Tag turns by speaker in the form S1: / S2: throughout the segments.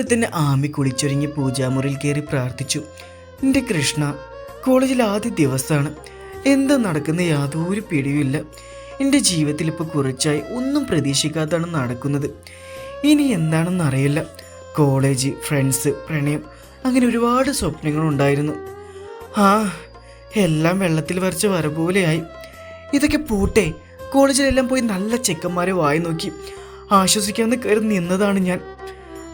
S1: രാവിലെ തന്നെ ആമി കുളിച്ചൊരുങ്ങി പൂജാമുറിയിൽ കയറി പ്രാർത്ഥിച്ചു. എന്റെ കൃഷ്ണ കോളേജിൽ ആദ്യ ദിവസമാണ് എന്താ നടക്കുന്ന യാതൊരു പിടിയുമില്ല എന്റെ ജീവിതത്തിൽ ഇപ്പോൾ കുറച്ചായി ഒന്നും പ്രതീക്ഷിക്കാത്താണ് നടക്കുന്നത്. ഇനി എന്താണെന്ന് അറിയില്ല. കോളേജ് ഫ്രണ്ട്സ് പ്രണയം അങ്ങനെ ഒരുപാട് സ്വപ്നങ്ങളുണ്ടായിരുന്നു ആ എല്ലാം വെള്ളത്തിൽ വരച്ച വര പോലെയായി ഇതൊക്കെ പോട്ടെ കോളേജിലെല്ലാം പോയി നല്ല ചെക്കന്മാരെ വായി നോക്കി. ആശ്വസിക്കാമെന്ന് കയറി നിന്നതാണ് ഞാൻ.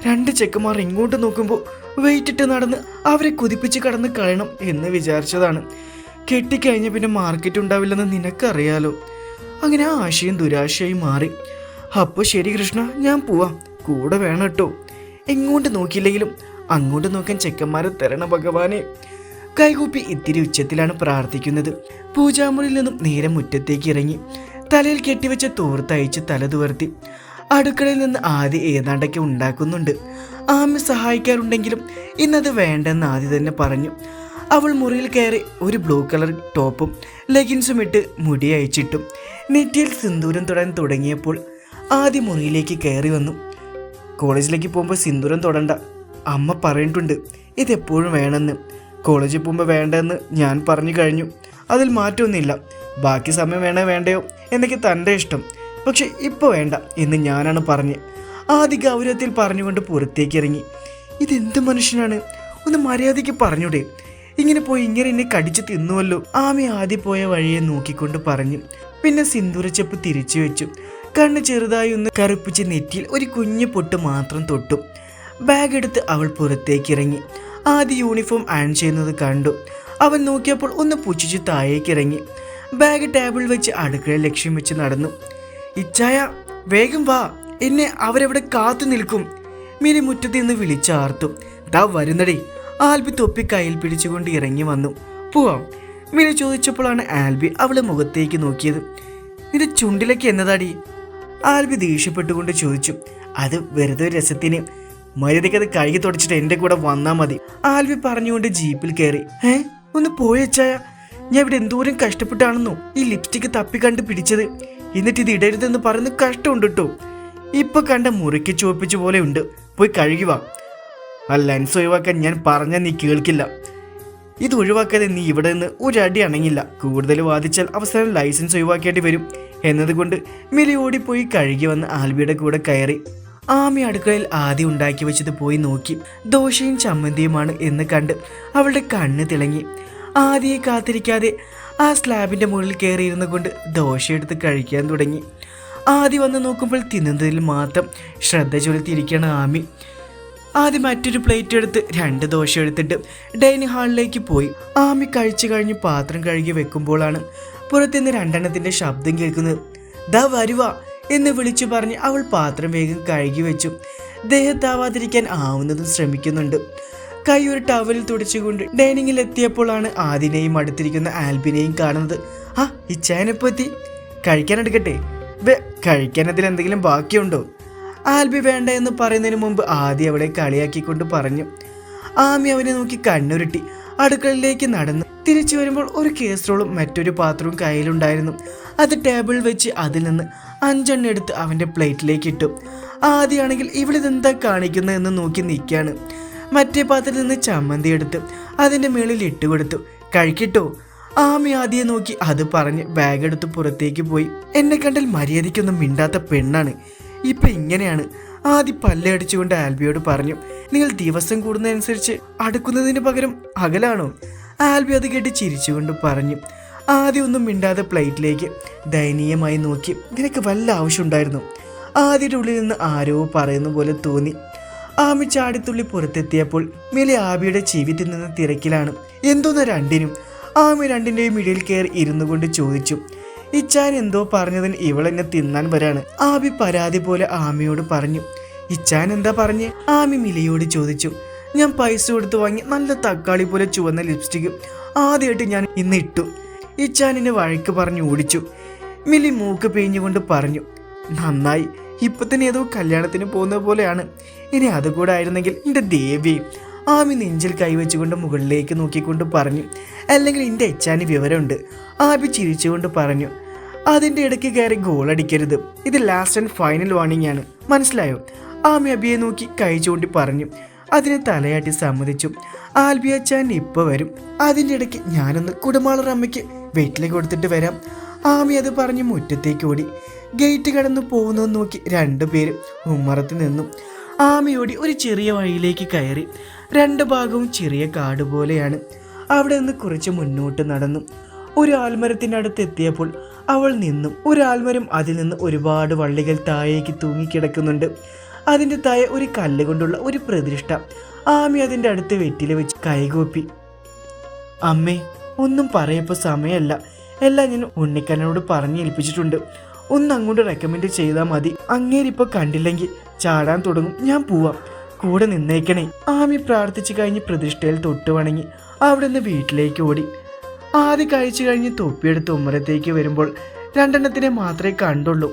S1: രണ്ട് ചെക്കന്മാർ ഇങ്ങോട്ട് നോക്കുമ്പോൾ വെയിറ്റിട്ട് നടന്ന് അവരെ കുതിപ്പിച്ച് കടന്ന് കളയണം എന്ന് വിചാരിച്ചതാണ്. കെട്ടിക്കഴിഞ്ഞ പിന്നെ മാർക്കറ്റ് ഉണ്ടാവില്ലെന്ന് നിനക്കറിയാലോ. അങ്ങനെ ആ ആശയും ദുരാശയും മാറി. അപ്പോൾ ശരി കൃഷ്ണ ഞാൻ പോവാം. കൂടെ വേണം കേട്ടോ എങ്ങോട്ട് നോക്കിയില്ലെങ്കിലും അങ്ങോട്ട് നോക്കാൻ ചെക്കന്മാരെ തരണ ഭഗവാനെ. കൈകൂപ്പി ഇത്തിരി ഉച്ചത്തിലാണ് പ്രാർത്ഥിക്കുന്നത്. പൂജാമുറിയിൽ നിന്നും നേരെ മുറ്റത്തേക്ക് ഇറങ്ങി തലയിൽ കെട്ടിവെച്ച തോർത്തയച്ച് തല തുവർത്തി. അടുക്കളയിൽ നിന്ന് ആദ്യം ഏതാണ്ടൊക്കെ ഉണ്ടാക്കുന്നുണ്ട്. ആമി സഹായിക്കാറുണ്ടെങ്കിലും ഇന്നത് വേണ്ടെന്ന് ആദ്യം തന്നെ പറഞ്ഞു. അവൾ മുറിയിൽ കയറി ഒരു ബ്ലൂ കളർ ടോപ്പും ലെഗിൻസും ഇട്ട് മുടി അയച്ചിട്ടും നെറ്റിയിൽ സിന്ദൂരം തൊടാൻ തുടങ്ങിയപ്പോൾ ആദ്യ മുറിയിലേക്ക് കയറി വന്നു. കോളേജിലേക്ക് പോകുമ്പോൾ സിന്ദൂരം തൊടണ്ട അമ്മ പറഞ്ഞിട്ടുണ്ട് ഇതെപ്പോഴും വേണമെന്ന്. കോളേജിൽ പോകുമ്പോൾ വേണ്ടെന്ന് ഞാൻ പറഞ്ഞു കഴിഞ്ഞു. അതിൽ മാറ്റമൊന്നുമില്ല. ബാക്കി സമയം വേണേ വേണ്ടയോ എന്നൊക്കെ തന്റെ ഇഷ്ടം. പക്ഷെ ഇപ്പോൾ വേണ്ട എന്ന് ഞാനാണ് പറഞ്ഞ്. ആദ്യ ഗൗരവത്തിൽ പറഞ്ഞുകൊണ്ട് പുറത്തേക്ക് ഇറങ്ങി ഇതെന്ത് മനുഷ്യനാണ്? ഒന്ന് മര്യാദയ്ക്ക് പറഞ്ഞൂടെ. ഇങ്ങനെ പോയി ഇങ്ങനെ എന്നെ കടിച്ചു തിന്നുവല്ലോ. ആമി ആദ്യം പോയ വഴിയെ നോക്കിക്കൊണ്ട് പറഞ്ഞു. പിന്നെ സിന്ദൂരച്ചെപ്പ് തിരിച്ചു വെച്ചു. കണ്ണ് ചെറുതായി ഒന്ന് കറുപ്പിച്ച് നെറ്റിയിൽ ഒരു കുഞ്ഞു പൊട്ട് മാത്രം തൊട്ടു. ബാഗ് എടുത്ത് അവൾ പുറത്തേക്ക് ഇറങ്ങി ആദ്യ യൂണിഫോം ആൺ ചെയ്യുന്നത് കണ്ടു. അവൻ നോക്കിയപ്പോൾ ഒന്ന് പുച്ഛിച്ച് താഴേക്ക് ഇറങ്ങി ബാഗ് ടേബിൾ വെച്ച് അടുക്കള ലക്ഷ്യം വെച്ച് നടന്നു. ഇച്ചായ വേഗം വാ. എന്നെ അവരവിടെ കാത്തു നിൽക്കും. മിനി മുറ്റത്ത് നിന്ന് വിളിച്ചാർത്തു. ദാ വരുന്നടേ. ആൽബി തൊപ്പി കയ്യിൽ പിടിച്ചുകൊണ്ട് ഇറങ്ങി വന്നു. പോവാം. മിനി ചോദിച്ചപ്പോഴാണ് ആൽബി അവളെ മുഖത്തേക്ക് നോക്കിയത്. നിന്റെ ചുണ്ടിലേക്ക് എന്നതാടി? ആൽബി ദേഷ്യപ്പെട്ടുകൊണ്ട് ചോദിച്ചു. അത് വെറുതെ രസത്തിന്. മര്യാദയ്ക്ക് അത് കഴുകി തുടച്ചിട്ട് എന്റെ കൂടെ വന്നാൽ മതി. ആൽബി പറഞ്ഞുകൊണ്ട് ജീപ്പിൽ കയറി. ഏ? ഒന്ന് പോയച്ചായ ഞാൻ ഇവിടെ എന്തോരം കഷ്ടപ്പെട്ടാണെന്നോ ഈ ലിപ്സ്റ്റിക് തപ്പി കണ്ട് പിടിച്ചത്. എന്നിട്ട് ഇത് ഇടരുതെന്ന് പറയുന്ന കഷ്ടമുണ്ട് കേട്ടോ ഇപ്പൊ കണ്ട മുറിക്ക് ചുവപ്പിച്ച പോലെ ഉണ്ട്. പോയി കഴുകി വാ. ആ ലെൻസ് ഒഴിവാക്കാൻ ഞാൻ പറഞ്ഞാൽ നീ കേൾക്കില്ല. ഇത് ഒഴിവാക്കാതെ നീ ഇവിടെ നിന്ന് അടി അണങ്ങില്ല കൂടുതൽ വാദിച്ചാൽ അവസാനം ലൈസൻസ് ഒഴിവാക്കേണ്ടി വരും. എന്നതുകൊണ്ട് മിലി ഓടിപ്പോയി കഴുകി വന്ന് ആൽബിയുടെ കൂടെ കയറി. ആമി അടുക്കളയിൽ ആദ്യം ഉണ്ടാക്കി വെച്ചത് പോയി നോക്കി. ദോശയും ചമ്മന്തിയുമാണ് എന്ന് കണ്ട് അവളുടെ കണ്ണ് തിളങ്ങി. ആദ്യയെ കാത്തിരിക്കാതെ ആ സ്ലാബിന്റെ മുകളിൽ കയറിയിരുന്നു കൊണ്ട് ദോശയെടുത്ത് കഴിക്കാൻ തുടങ്ങി. ആദ്യം വന്ന് നോക്കുമ്പോൾ തിന്നുന്നതിൽ മാത്രം ശ്രദ്ധ ചെലുത്തിയിരിക്കുകയാണ് ആമി. ആദ്യം മറ്റൊരു പ്ലേറ്റ് എടുത്ത് രണ്ട് ദോശ എടുത്തിട്ട് ഡൈനിങ് ഹാളിലേക്ക് പോയി. ആമി കഴിച്ചു കഴിഞ്ഞ് പാത്രം കഴുകി വെക്കുമ്പോഴാണ് പുറത്തുനിന്ന് രണ്ടെണ്ണത്തിന്റെ ശബ്ദം കേൾക്കുന്നത്. ദാ വരുവ എന്ന് വിളിച്ചു പറഞ്ഞ് അവൾ പാത്രം വേഗം കഴുകി വെച്ചു. ദേഹത്താവാതിരിക്കാൻ ആവുന്നതും ശ്രമിക്കുന്നുണ്ട്. കൈ ഒരു ടവലിൽ തുടച്ചുകൊണ്ട് ഡൈനിങ്ങിൽ എത്തിയപ്പോഴാണ് ആദിനെയും അടുത്തിരിക്കുന്ന ആൽബിനെയും കാണുന്നത്. ആ ഇച്ചാനെപ്പത്തി കഴിക്കാൻ എടുക്കട്ടെ. വേ കഴിക്കാൻ അതിൽ എന്തെങ്കിലും ബാക്കിയുണ്ടോ? ആൽബി വേണ്ട എന്ന് പറയുന്നതിന് മുമ്പ് ആദി അവളെ കളിയാക്കിക്കൊണ്ട് പറഞ്ഞു. ആമി അവനെ നോക്കി കണ്ണുരുട്ടി അടുക്കളയിലേക്ക് നടന്നു. തിരിച്ചു വരുമ്പോൾ ഒരു കേസറോളും മറ്റൊരു പാത്രവും കയ്യിലുണ്ടായിരുന്നു. അത് ടേബിൾ വെച്ച് അതിൽ നിന്ന് അഞ്ചെണ്ണം എടുത്ത് അവന്റെ പ്ലേറ്റിലേക്ക് ഇട്ടു. ആദ്യമാണെങ്കിൽ ഇവിടെ ഇതെന്താ കാണിക്കുന്നത് എന്ന് നോക്കി നിൽക്കുകയാണ്. മറ്റേ പാത്രത്തിൽ നിന്ന് ചമ്മന്തി എടുത്ത് അതിന്റെ മേളിൽ ഇട്ട് കൊടുത്തു. കഴിക്കട്ടോ. ആമി ആദ്യം നോക്കി അത് പറഞ്ഞ് ബാഗ് എടുത്ത് പുറത്തേക്ക് പോയി. എന്നെ കണ്ടാൽ മര്യാദയ്ക്കൊന്നും മിണ്ടാത്ത പെണ്ണാണ്. ഇപ്പം ഇങ്ങനെയാണ്. ആദ്യ പല്ലടിച്ചുകൊണ്ട് ആൽബിയോട് പറഞ്ഞു. നിങ്ങൾ ദിവസം കൂടുന്നതനുസരിച്ച് അടുക്കുന്നതിന് പകരം അകലാണോ? ആൽബി അത് കേട്ട് ചിരിച്ചുകൊണ്ട് പറഞ്ഞു. ആദ്യം ഒന്നും മിണ്ടാതെ പ്ലേറ്റിലേക്ക് ദയനീയമായി നോക്കി. നിനക്ക് വല്ല ആവശ്യമുണ്ടായിരുന്നു ആദ്യയുടെ ഉള്ളിൽ നിന്ന് ആരോ പറയുന്ന പോലെ തോന്നി. ആമി ചാടിത്തുള്ളി പുറത്തെത്തിയപ്പോൾ മിലി ആബിയുടെ ജീവിതത്തിൽ നിന്ന് തിരക്കിലാണ്. എന്തോന്ന് രണ്ടിനും? ആമി രണ്ടിന്റെയും ഇടയിൽ കയറി ഇരുന്നു കൊണ്ട് ചോദിച്ചു. ഇച്ചാൻ എന്തോ പറഞ്ഞതിന് ഇവളെന്നെ തിന്നാൻ വരാണ്. ആബി പരാതി പോലെ ആമിയോട് പറഞ്ഞു. ഇച്ചാൻ എന്താ പറഞ്ഞ്? ആമി മിലിയോട് ചോദിച്ചു. ഞാൻ പൈസ കൊടുത്ത് വാങ്ങി നല്ല തക്കാളി പോലെ ചുവന്ന ലിപ്സ്റ്റിക് ആദ്യമായിട്ട് ഞാൻ ഇന്ന് ഇട്ടു. ഇച്ചാനിനെ വഴക്ക് പറഞ്ഞു ഓടിച്ചു. മിലി മൂക്ക് പിഴിഞ്ഞുകൊണ്ട് പറഞ്ഞു. നന്നായി. ഇപ്പൊ തന്നെ ഏതോ കല്യാണത്തിന് പോകുന്ന പോലെയാണ്. ഇനി അതുകൂടെ ആയിരുന്നെങ്കിൽ എന്റെ ദേവി ആമി നെഞ്ചിൽ കൈവച്ചുകൊണ്ട് മുകളിലേക്ക് നോക്കിക്കൊണ്ട് പറഞ്ഞു അല്ലെങ്കിൽ എന്റെ എച്ചാന് വിവരമുണ്ട് ആമി ചിരിച്ചുകൊണ്ട് പറഞ്ഞു. അതിന്റെ ഇടയ്ക്ക് കയറി ഗോൾ അടിക്കരുത്. ഇത് ലാസ്റ്റ് ആൻഡ് ഫൈനൽ വാണിംഗ് ആണ്. മനസ്സിലായോ? ആമി അബിയെ നോക്കി കൈ ചൂണ്ടി പറഞ്ഞു. അതിനെ തലയാട്ടി സമ്മതിച്ചു. ആൽബി അച്ചാൻ ഇപ്പോൾ വരും. അതിന്റെ ഇടയ്ക്ക് ഞാനൊന്ന് കുടമാളർ അമ്മയ്ക്ക് വീട്ടിലേക്ക് കൊടുത്തിട്ട് വരാം. ആമി അത് പറഞ്ഞ് മുറ്റത്തേക്ക് ഓടി. ഗേറ്റ് കടന്നു പോകുന്നത് നോക്കി രണ്ടുപേരും ഉമ്മറത്ത് നിന്നും ആമിയോടി ഒരു ചെറിയ വഴിയിലേക്ക് കയറി. രണ്ട് ഭാഗവും ചെറിയ കാട് പോലെയാണ്. അവിടെ നിന്ന് കുറച്ച് മുന്നോട്ട് നടന്നു. ഒരു ആൽമരത്തിന്റെ അടുത്ത് എത്തിയപ്പോൾ അവൾ നിന്നും ഒരു ആൽമരം അതിൽ നിന്ന് ഒരുപാട് വള്ളികൾ താഴേക്ക് തൂങ്ങിക്കിടക്കുന്നുണ്ട്. അതിന്റെ താഴെ ഒരു കല്ല് കൊണ്ടുള്ള ഒരു പ്രതിഷ്ഠ. ആമി അതിന്റെ അടുത്ത് വെറ്റില വെച്ച് കൈകൂപ്പി. അമ്മേ ഒന്നും പറയപ്പോൾ സമയമല്ല എല്ലാം ഞാൻ ഉണ്ണിക്കണ്ണനോട് പറഞ്ഞു ഏൽപ്പിച്ചിട്ടുണ്ട്. ഒന്ന് അങ്ങോട്ട് റെക്കമെൻഡ് ചെയ്താൽ മതി. അങ്ങേരിപ്പോൾ കണ്ടില്ലെങ്കിൽ ചാടാൻ തുടങ്ങും. ഞാൻ പോവാം. കൂടെ നിന്നേക്കണേ. ആമി പ്രാർത്ഥിച്ചു കഴിഞ്ഞ് പ്രതിഷ്ഠയിൽ തൊട്ട് വണങ്ങി. അവിടെ നിന്ന് വീട്ടിലേക്ക് ഓടി. ആദ്യ കഴിച്ചു കഴിഞ്ഞ് തൊപ്പിയെടുത്ത് ഉമ്മരത്തേക്ക് വരുമ്പോൾ രണ്ടെണ്ണത്തിനെ മാത്രമേ കണ്ടുള്ളൂ.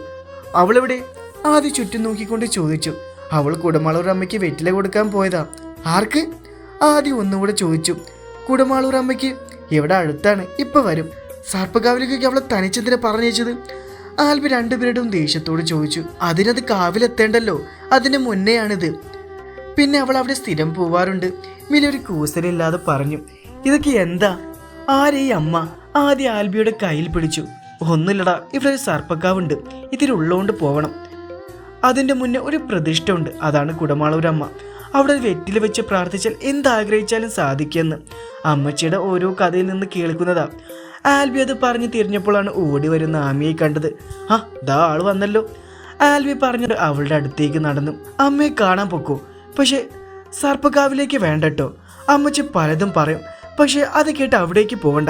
S1: അവളെവിടെ ആദ്യ ചുറ്റും നോക്കിക്കൊണ്ട് ചോദിച്ചു. അവൾ കുടമാളൂർ അമ്മയ്ക്ക് വെറ്റില കൊടുക്കാൻ പോയതാ. ആർക്ക്? ആദ്യം ഒന്നുകൂടെ ചോദിച്ചു. കുടമാളൂർ അമ്മയ്ക്ക് ഇവിടെ അടുത്താണ്? ഇപ്പൊ വരും. സർപ്പകാവിലേക്ക് അവളെ തനിച്ചെന്തിനെ പറഞ്ഞയച്ചത്? ആൽബി രണ്ടുപേരുടെയും ദേഷ്യത്തോട് ചോദിച്ചു. അതിനത് കാവിലെത്തേണ്ടല്ലോ? അതിന് മുന്നെയാണിത്. പിന്നെ അവൾ അവിടെ സ്ഥിരം പോവാറുണ്ട്. മിലൊരു കൂസലില്ലാതെ പറഞ്ഞു. ഇതൊക്കെ എന്താ? ആരെ അമ്മ? ആദ്യം ആൽബിയുടെ കയ്യിൽ പിടിച്ചു. ഒന്നുമില്ലടാ ഇവിടെ ഒരു സർപ്പക്കാവുണ്ട്. ഇതിലുള്ളോണ്ട് പോവണം. അതിന്റെ മുന്നേ ഒരു പ്രതിഷ്ഠ ഉണ്ട് അതാണ് കുടമാളൂരമ്മ അവിടെ വെറ്റിൽ വെച്ച് പ്രാർത്ഥിച്ചാൽ എന്താഗ്രഹിച്ചാലും സാധിക്കുമെന്ന്. അമ്മച്ചിയുടെ ഓരോ കഥയിൽ നിന്ന് കേൾക്കുന്നതാ. ആൽബി അത് പറഞ്ഞ് തിരിഞ്ഞപ്പോഴാണ് ഓടി വരുന്ന ആമിയെ കണ്ടത്. ആ ദാ ആൾ വന്നല്ലോ. ആൽവി പറഞ്ഞത് അവളുടെ അടുത്തേക്ക് നടന്നു. അമ്മയെ കാണാൻ പൊക്കോ. പക്ഷേ സർപ്പക്കാവിലേക്ക് വേണ്ടട്ടോ. അമ്മച്ചി പലതും പറയും. പക്ഷേ അത് കേട്ട് അവിടേക്ക് പോകണ്ട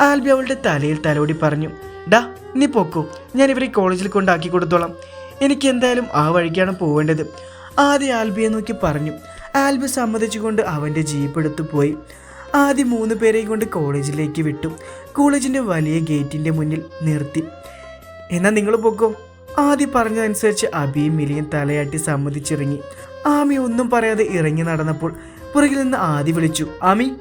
S1: ആൽബി അവളുടെ തലയിൽ തലോടി പറഞ്ഞു. ഡാ നീ പൊക്കോ. ഞാൻ ഇവരെ കോളേജിൽ കൊണ്ടാക്കി കൊടുത്തോളാം. എനിക്ക് എന്തായാലും ആ വഴിക്കാണ് പോവേണ്ടത്. ആദ്യം ആൽബിയെ നോക്കി പറഞ്ഞു. ആൽബി സമ്മതിച്ചുകൊണ്ട് അവന്റെ ജീപ്പ് എടുത്തു പോയി ആദ്യം മൂന്ന് പേരെയും കൊണ്ട് കോളേജിലേക്ക് വിട്ടു. കോളേജിന്റെ വലിയ ഗേറ്റിന്റെ മുന്നിൽ നിർത്തി. എന്നാൽ നിങ്ങൾ പൊക്കോ? ആദ്യം പറഞ്ഞതനുസരിച്ച് അബിയും മിലിയും തലയാട്ടി സമ്മതിച്ചിറങ്ങി. ആമി ഒന്നും പറയാതെ ഇറങ്ങി നടന്നപ്പോൾ പുറകിൽ നിന്ന് ആദി വിളിച്ചു ആമി.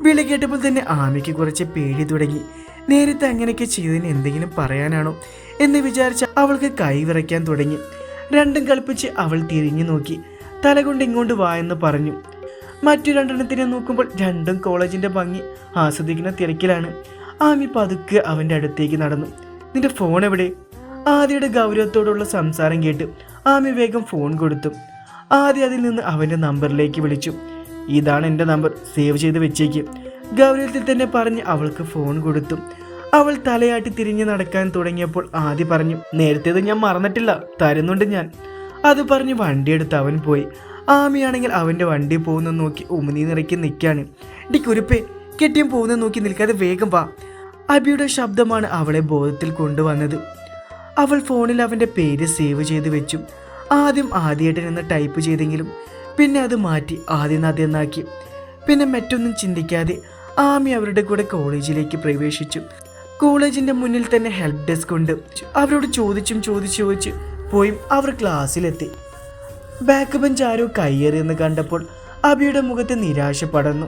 S1: വിളി കേട്ടപ്പോൾ തന്നെ ആമിക്ക് കുറച്ച് പേടി തുടങ്ങി. നേരത്തെ അങ്ങനെയൊക്കെ ചെയ്തതിന് എന്തെങ്കിലും പറയാനാണോ? എന്ന് വിചാരിച്ച് അവൾക്ക് കൈ വിറയ്ക്കാൻ തുടങ്ങി. രണ്ടും കളിപ്പിച്ച് അവൾ തിരിഞ്ഞു നോക്കി. തലകൊണ്ട് ഇങ്ങോട്ട് വായെന്ന് പറഞ്ഞു. മറ്റു രണ്ടെണ്ണത്തിനെ നോക്കുമ്പോൾ രണ്ടും കോളേജിന്റെ ഭംഗി ആസ്വദിക്കുന്ന തിരക്കിലാണ്. ആമി പതുക്കെ അവന്റെ അടുത്തേക്ക് നടന്നു. നിന്റെ ഫോൺ എവിടെ? ആദ്യയുടെ ഗൗരവത്തോടുള്ള സംസാരം കേട്ട് ആമി വേഗം ഫോൺ കൊടുത്തു. ആദ്യ അതിൽ നിന്ന് അവന്റെ നമ്പറിലേക്ക് വിളിച്ചു. ഇതാണ് എന്റെ നമ്പർ. സേവ് ചെയ്ത് വെച്ചേക്ക്. ഗൗരവത്തിൽ തന്നെ പറഞ്ഞ് അവൾക്ക് ഫോൺ കൊടുത്തു. അവൾ തലയാട്ടി തിരിഞ്ഞ് നടക്കാൻ തുടങ്ങിയപ്പോൾ ആദ്യ പറഞ്ഞു നേരത്തേത് ഞാൻ മറന്നിട്ടില്ല. തരുന്നുണ്ട് ഞാൻ. അത് പറഞ്ഞ് വണ്ടിയെടുത്ത് അവൻ പോയി. ആമിയാണെങ്കിൽ അവന്റെ വണ്ടി പോകുന്ന നോക്കി ഉമിനി നിറയ്ക്ക് നിൽക്കുകയാണ് ഡി കുരുപ്പേ കെട്ടിയും പോകുന്ന നോക്കി നിൽക്കാതെ വേഗം വാ. അബിയുടെ ശബ്ദമാണ് അവളെ ബോധത്തിൽ കൊണ്ടുവന്നത്. അവൾ ഫോണിൽ അവന്റെ പേര് സേവ് ചെയ്ത് വെച്ചു. ആദ്യം ആദ്യമായിട്ട് നിന്ന് ടൈപ്പ് ചെയ്തെങ്കിലും പിന്നെ അത് മാറ്റി ആദ്യം എന്നാക്കി പിന്നെ മറ്റൊന്നും ചിന്തിക്കാതെ ആമി അവരുടെ കൂടെ കോളേജിലേക്ക് പ്രവേശിച്ചു. കോളേജിന്റെ മുന്നിൽ തന്നെ ഹെൽപ്പ് ഡെസ്ക് ഉണ്ട്. അവരോട് ചോദിച്ചും ചോദിച്ചു ചോദിച്ച് പോയും അവർ ക്ലാസ്സിലെത്തി. ബാക്ക് ബെഞ്ച് ആരോ കയ്യേറിയെന്ന് കണ്ടപ്പോൾ അബിയുടെ മുഖത്ത് നിരാശ പടർന്നു.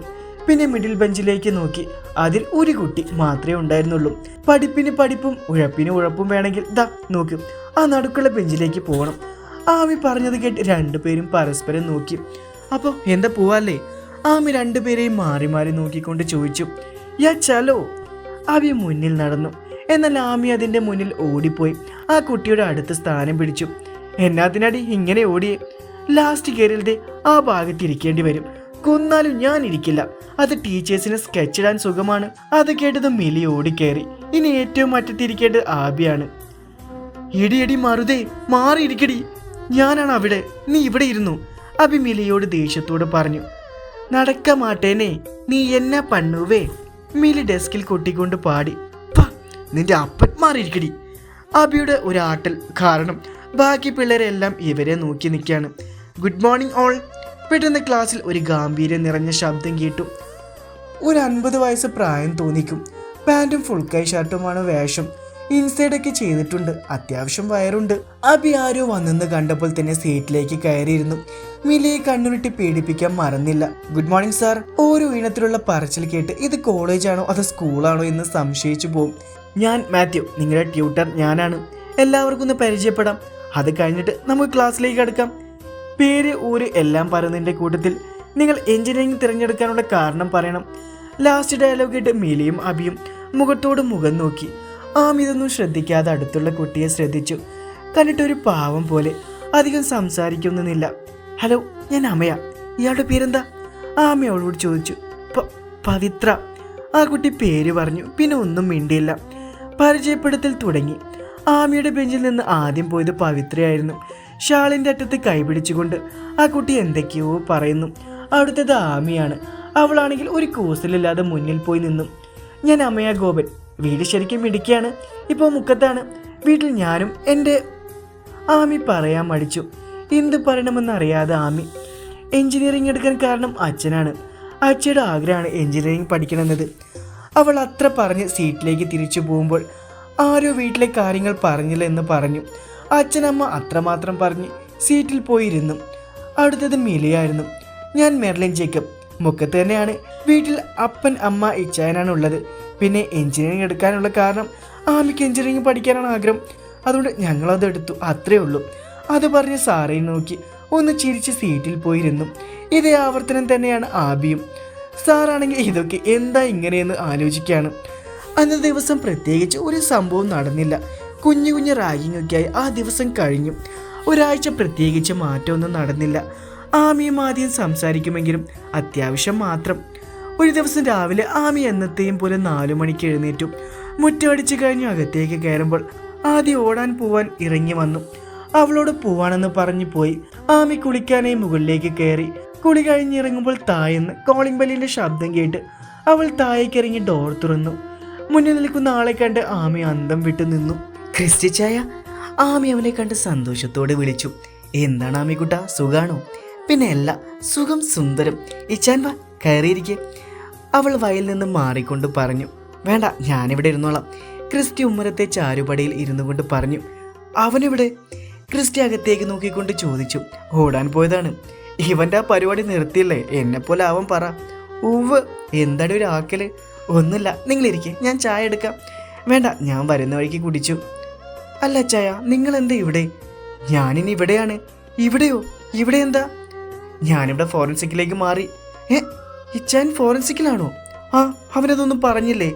S1: പിന്നെ മിഡിൽ ബെഞ്ചിലേക്ക് നോക്കി. അതിൽ ഒരു കുട്ടി മാത്രമേ ഉണ്ടായിരുന്നുള്ളൂ. പഠിപ്പിന് പഠിപ്പും ഉഴപ്പിന് ഉഴപ്പും വേണമെങ്കിൽ ദാ നോക്കും. ആ നടുക്കുള്ള ബെഞ്ചിലേക്ക് പോകണം. ആമി പറഞ്ഞത് കേട്ട് രണ്ടുപേരും പരസ്പരം നോക്കി. അപ്പോൾ എന്താ പോവാല്ലേ? ആമി രണ്ടുപേരെയും മാറി മാറി നോക്കിക്കൊണ്ട് ചോദിച്ചു. യാ ചലോ. ആമി മുന്നിൽ നടന്നു. എന്നാൽ ആമി അതിന്റെ മുന്നിൽ ഓടിപ്പോയി. ആ കുട്ടിയുടെ അടുത്ത് സ്ഥാനം പിടിച്ചു. എന്നാത്തിനടി ഇങ്ങനെ ഓടിയേ? ലാസ്റ്റ് കയറിയതേ ആ ഭാഗത്തിരിക്കേണ്ടി വരും. കൊന്നാലും ഞാൻ ഇരിക്കില്ല. അത് ടീച്ചേഴ്സിന് സ്കെച്ച് ഇടാൻ സുഖമാണ്. അത് കേട്ടത് മിലി ഓടിക്കയറി ഇനി ഏറ്റവും അറ്റത്തിരിക്കേണ്ടത് ആബിയാണ്. ഇടിയടി മറുതേ മാറിയിരിക്കടി ഞാനാണ് അവിടെ. നീ ഇവിടെ ഇരുന്നു. അബി മിലിയോട് ദേഷ്യത്തോട് പറഞ്ഞു. നടക്ക മാട്ടേനെ നീ എന്നാ പണ്ണുവേ. മിലി ഡെസ്കിൽ കൊട്ടിക്കൊണ്ട് പാടി. "പ, നിന്റെ അപ്പൻ മാറിയിരിക്കടി. അബിയുടെ ഒരു ആട്ടൽ കാരണം ബാക്കി പിള്ളേരെല്ലാം ഇവരെ നോക്കി നിൽക്കുകയാണ്. ഗുഡ് മോർണിംഗ് ഓൾ പെട്ടെന്ന് ക്ലാസ്സിൽ ഒരു ഗാംഭീര്യം നിറഞ്ഞ ശബ്ദം കേട്ടു. ഒരു അൻപത് വയസ്സ് പ്രായം തോന്നിക്കും. പാന്റും ഫുൾ കൈ ഷർട്ടുമാണ് വേഷം. ഇൻസൈഡൊക്കെ ചെയ്തിട്ടുണ്ട്. അത്യാവശ്യം വയറുണ്ട്. അബി ആരോ വന്നെന്ന് കണ്ടപ്പോൾ തന്നെ സീറ്റിലേക്ക് കയറിയിരുന്നു. മിലിയെ കണ്ണുരുട്ടി പേടിപ്പിക്കാൻ മറന്നില്ല. ഗുഡ് മോർണിംഗ് സാർ ഓരോ ഇനത്തിലുള്ള പറച്ചിൽ കേട്ട് ഇത് കോളേജാണോ അതോ സ്കൂളാണോ എന്ന് സംശയിച്ചു പോകും ഞാൻ മാത്യു നിങ്ങളുടെ ട്യൂട്ടർ ഞാനാണ്. എല്ലാവർക്കും ഒന്ന് പരിചയപ്പെടാം. അത് കഴിഞ്ഞിട്ട് നമുക്ക് ക്ലാസ്സിലേക്ക് അടുക്കാം. പേര് ഊര് എല്ലാം പറയുന്നതിന്റെ കൂട്ടത്തിൽ നിങ്ങൾ എഞ്ചിനീയറിംഗ് തിരഞ്ഞെടുക്കാനുള്ള കാരണം പറയണം. ലാസ്റ്റ് ഡയലോഗ് ഇട്ട് മീലിയും അബിയും മുഖത്തോട് മുഖം നോക്കി. ആം ഇതൊന്നും ശ്രദ്ധിക്കാതെ അടുത്തുള്ള കുട്ടിയെ ശ്രദ്ധിച്ചു. കണ്ടിട്ടൊരു പാവം പോലെ അധികം സംസാരിക്കുന്നില്ല ഹലോ ഞാൻ അമയ. ഇയാളുടെ പേരെന്താ? ആമ അവളോട് ചോദിച്ചു. "പ- പവിത്ര. ആ കുട്ടി പേര് പറഞ്ഞു പിന്നെ ഒന്നും മിണ്ടിയില്ല. പരിചയപ്പെടുത്തൽ തുടങ്ങി. ആമിയുടെ ബെഞ്ചിൽ നിന്ന് ആദ്യം പോയത് പവിത്രയായിരുന്നു. ഷാളിന്റെ അറ്റത്ത് കൈപിടിച്ചുകൊണ്ട് ആ കുട്ടി എന്തൊക്കെയോ പറയുന്നു. അവിടുത്തേത് ആമിയാണ്. അവളാണെങ്കിൽ ഒരു കൂസലില്ലാതെ മുന്നിൽ പോയി നിന്നു. ഞാൻ അമ്മയ ഗോപൻ. വീട് ശരിക്കും ഇടുക്കിയാണ്. ഇപ്പോൾ മുക്കത്താണ്. വീട്ടിൽ ഞാനും എന്റെ ആമി പറയാൻ മടിച്ചു. എന്ത് പറയണമെന്നറിയാതെ ആമി. എഞ്ചിനീയറിംഗ് എടുക്കാൻ കാരണം അച്ഛനാണ്. അച്ഛയുടെ ആഗ്രഹമാണ് എഞ്ചിനീയറിംഗ് പഠിക്കണമെന്നത്. അവൾ അത്ര പറഞ്ഞ് സീറ്റിലേക്ക് തിരിച്ചു പോകുമ്പോൾ ആരോ വീട്ടിലെ കാര്യങ്ങൾ പറഞ്ഞില്ല എന്ന് പറഞ്ഞു. അച്ഛനമ്മ അത്രമാത്രം പറഞ്ഞ് സീറ്റിൽ പോയിരുന്നു. അടുത്തത് മിലയായിരുന്നു. ഞാൻ മെർലിൻ ജേക്കബ്. മുക്കത്ത് തന്നെയാണ്. വീട്ടിൽ അപ്പൻ അമ്മ ഇച്ചായനാണ് ഉള്ളത്. പിന്നെ എഞ്ചിനീയറിംഗ് എടുക്കാനുള്ള കാരണം ആമിക്ക് എഞ്ചിനീയറിംഗ് പഠിക്കാനാണ് ആഗ്രഹം. അതുകൊണ്ട് ഞങ്ങളത് എടുത്തു. അത്രേ ഉള്ളൂ. അത് പറഞ്ഞ് സാറേ നോക്കി ഒന്ന് ചിരിച്ച് സീറ്റിൽ പോയിരുന്നു. ഇതേ ആവർത്തനം തന്നെയാണ് ആബിയും. സാറാണെങ്കിൽ ഇതൊക്കെ എന്താ ഇങ്ങനെയെന്ന് ആലോചിക്കുകയാണ്. അന്ന് ദിവസം പ്രത്യേകിച്ച് ഒരു സംഭവം നടന്നില്ല. കുഞ്ഞു കുഞ്ഞു റാഗിങ്ങൊക്കെയായി ആ ദിവസം കഴിഞ്ഞു. ഒരാഴ്ച പ്രത്യേകിച്ച് മാറ്റമൊന്നും നടന്നില്ല. ആമിയും ആദ്യം സംസാരിക്കുമെങ്കിലും അത്യാവശ്യം മാത്രം. ഒരു ദിവസം രാവിലെ ആമി എന്നത്തെയും പോലെ നാലു മണിക്ക് എഴുന്നേറ്റു. മുറ്റമടിച്ചു കഴിഞ്ഞു അകത്തേക്ക് കയറുമ്പോൾ ആദ്യം ഓടാൻ പോവാൻ ഇറങ്ങി വന്നു. അവളോട് പോവാണെന്ന് പറഞ്ഞു പോയി. ആമി കുളിക്കാനായി മുകളിലേക്ക് കയറി. കുളി കഴിഞ്ഞിറങ്ങുമ്പോൾ തായെന്ന് കോളിംഗ് ബെല്ലിന്റെ ശബ്ദം കേട്ട് അവൾ തായേക്കിറങ്ങി ഡോർ തുറന്നു. മുന്നിൽ നിൽക്കുന്ന ആളെ കണ്ട് ആമി അന്തം വിട്ടു നിന്നു. ക്രിസ്റ്റി ചായ? ആമി അവനെ കണ്ട് സന്തോഷത്തോടെ വിളിച്ചു. എന്താണ് ആമിക്കുട്ട സുഖാണോ? പിന്നെ അല്ല സുഖം സുന്ദരം. ഇച്ചാൻ വാ കയറിയിരിക്കെ. അവൾ വയൽ നിന്ന് മാറിക്കൊണ്ട് പറഞ്ഞു വേണ്ട ഞാനിവിടെ ഇരുന്നോളാം. ക്രിസ്റ്റി ഉമ്മരത്തെ ചാരുപടിയിൽ ഇരുന്നു കൊണ്ട് പറഞ്ഞു അവനിവിടെ? ക്രിസ്റ്റി അകത്തേക്ക് നോക്കിക്കൊണ്ട് ചോദിച്ചു ഓടാൻ പോയതാണ്. ഇവന്റെ ആ പരിപാടി നിർത്തിയില്ലേ? എന്നെ പോലെ അവൻ പറ. ഉവ് എന്താടി ഒരു ആക്കൽ? ഒന്നുമില്ല നിങ്ങളിരിക്കെ ഞാൻ ചായ എടുക്കാം. വേണ്ട ഞാൻ വരുന്ന വഴിക്ക് കുടിച്ചു. അല്ല ചായ നിങ്ങൾ എന്താ ഇവിടെ? ഞാനിനി ഇവിടെയാണ്. ഇവിടെയോ? ഇവിടെ എന്താ ഞാനിവിടെ ഫോറൻസിക്കിലേക്ക് മാറി. ഏ ഇച്ചാൻ ഫോറൻസിക്കിലാണോ? ആ അവനതൊന്നും പറഞ്ഞില്ലേ?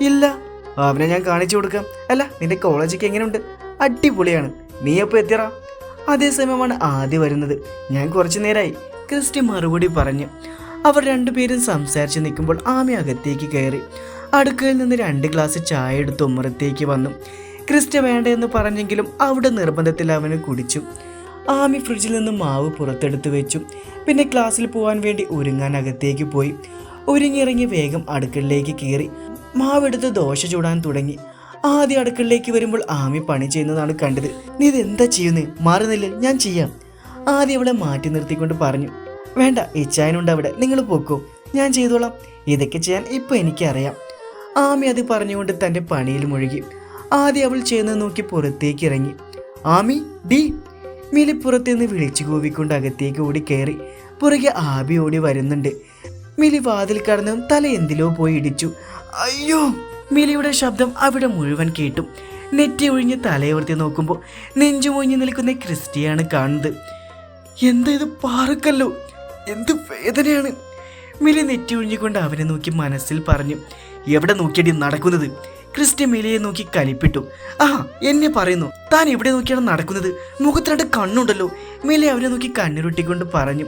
S1: ഇല്ല. അവനെ ഞാൻ കാണിച്ചു കൊടുക്കാം. അല്ല നിന്റെ കോളേജൊക്കെ എങ്ങനെയുണ്ട് അടിപൊളിയാണ്. നീ എപ്പോൾ എത്തിയറാ അതേസമയമാണ് ആദ്യം വരുന്നത്. ഞാൻ കുറച്ചു നേരമായി ക്രിസ്റ്റി മറുപടി പറഞ്ഞു. അവർ രണ്ടുപേരും സംസാരിച്ച് നിൽക്കുമ്പോൾ ആമി അകത്തേക്ക് കയറി. അടുക്കളയിൽ നിന്ന് രണ്ട് ഗ്ലാസ് ചായ എടുത്ത് ഉമ്മറത്തേക്ക് വന്നു. ക്രിസ്റ്റ വേണ്ടെന്ന് പറഞ്ഞെങ്കിലും അവിടെ നിർബന്ധത്തിൽ അവന് കുടിച്ചു. ആമി ഫ്രിഡ്ജിൽ നിന്ന് മാവ് പുറത്തെടുത്ത് വെച്ചു. പിന്നെ ക്ലാസ്സിൽ പോകാൻ വേണ്ടി ഒരുങ്ങാൻ അകത്തേക്ക് പോയി. ഒരുങ്ങിയിറങ്ങി വേഗം അടുക്കളയിലേക്ക് കയറി. മാവെടുത്ത് ദോശ ചൂടാൻ തുടങ്ങി. ആദ്യം അടുക്കളയിലേക്ക് വരുമ്പോൾ ആമി പണി ചെയ്യുന്നതാണ് കണ്ടത്. നീ ഇത് ചെയ്യുന്നേ? മാറുന്നില്ല ഞാൻ ചെയ്യാം. ആദ്യം അവളെ മാറ്റി നിർത്തിക്കൊണ്ട് പറഞ്ഞു. വേണ്ട ഇച്ചായനുണ്ട് അവിടെ. നിങ്ങൾ പോക്കോ. ഞാൻ ചെയ്തോളാം. ഇതൊക്കെ ചെയ്യാൻ ഇപ്പം എനിക്കറിയാം. ആമി അത് പറഞ്ഞുകൊണ്ട് തന്റെ പണിയിൽ മുഴുകി. ആദ്യം അവൾ ചെയ്യുന്നത് നോക്കി പുറത്തേക്ക് ഇറങ്ങി. ആമി ഡി. മിലി പുറത്തുനിന്ന് വിളിച്ചു കൂവിക്കൊണ്ട് അകത്തേക്ക് ഓടി കയറി പുറകെ ആബി ഓടി വരുന്നുണ്ട്. മിലി വാതിൽ കടന്നും തല എന്തിലോ പോയി ഇടിച്ചു. അയ്യോ മിലിയുടെ ശബ്ദം അവിടെ മുഴുവൻ കേട്ടു. നെറ്റി ഒഴിഞ്ഞ് തലയോർത്തി നോക്കുമ്പോൾ നെഞ്ചു നെഞ്ചുമൊഴിഞ്ഞു നിൽക്കുന്ന ക്രിസ്റ്റിയാണ് കാണുന്നത്. എന്താ ഇത് പാറക്കല്ലോ? എന്ത് വേദനയാണ്? മിലി നെറ്റി ഒഴിഞ്ഞുകൊണ്ട് അവനെ നോക്കി മനസ്സിൽ പറഞ്ഞു. എവിടെ നോക്കിയടി നടക്കുന്നത്? ക്രിസ്റ്റി മിലിയെ നോക്കി കലിപ്പിട്ടു. ആ എന്നെ പറയുന്നു താൻ എവിടെ നോക്കിയാണ് നടക്കുന്നത്? മുഖത്ത് രണ്ട് കണ്ണുണ്ടല്ലോ. മിലി അവനെ നോക്കി കണ്ണുരുട്ടിക്കൊണ്ട് പറഞ്ഞു.